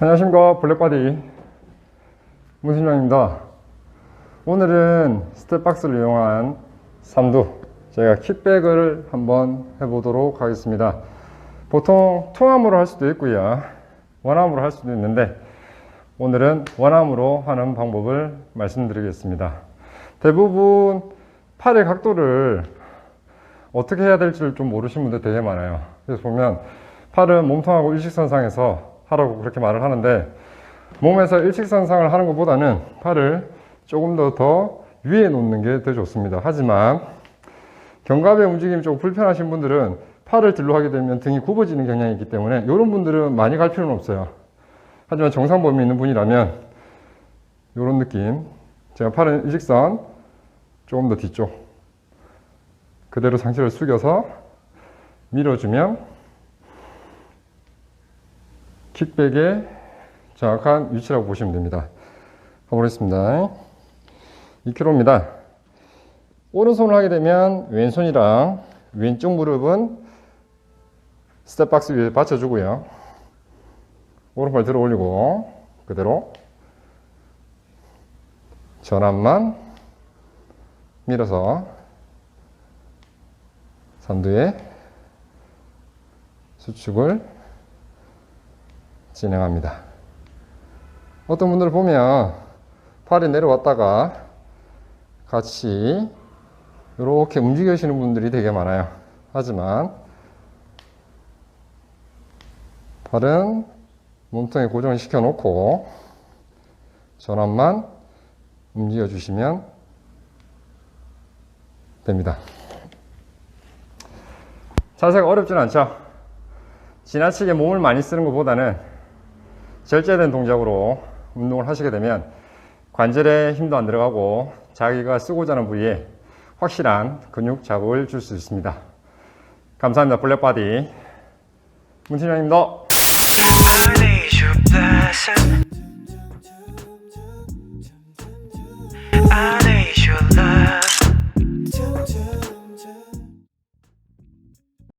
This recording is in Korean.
안녕하십니까. 블랙바디 문신영입니다. 오늘은 스텝박스를 이용한 삼두 제가 킥백을 한번 해보도록 하겠습니다. 보통 투암으로 할 수도 있고요. 원암으로 할 수도 있는데 오늘은 원암으로 하는 방법을 말씀드리겠습니다. 대부분 팔의 각도를 어떻게 해야 될지를 좀 모르시는 분들 되게 많아요. 그래서 보면 팔은 몸통하고 일직선상에서 하라고 그렇게 말을 하는데 몸에서 일직선상을 하는 것보다는 팔을 조금 더 더 위에 놓는 게 더 좋습니다. 하지만 견갑의 움직임이 좀 불편하신 분들은 팔을 들로 하게 되면 등이 굽어지는 경향이 있기 때문에 이런 분들은 많이 갈 필요는 없어요. 하지만 정상 범위 있는 분이라면 이런 느낌 제가 팔은 일직선 조금 더 뒤쪽 그대로 상체를 숙여서 밀어주면 킥백의 정확한 위치라고 보시면 됩니다. 가보겠습니다. 2kg입니다. 오른손을 하게 되면 왼손이랑 왼쪽 무릎은 스텝박스 위에 받쳐주고요. 오른발 들어 올리고 그대로 전압만 밀어서 산두에 수축을 진행합니다. 어떤 분들 보면 팔이 내려왔다가 같이 이렇게 움직이시는 분들이 되게 많아요. 하지만 팔은 몸통에 고정을 시켜 놓고 전압만 움직여 주시면 됩니다. 자세가 어렵진 않죠? 지나치게 몸을 많이 쓰는 것보다는 절제된 동작으로 운동을 하시게 되면 관절에 힘도 안 들어가고 자기가 쓰고자 하는 부위에 확실한 근육 자극을 줄 수 있습니다. 감사합니다. 블랙바디 문신영입니다.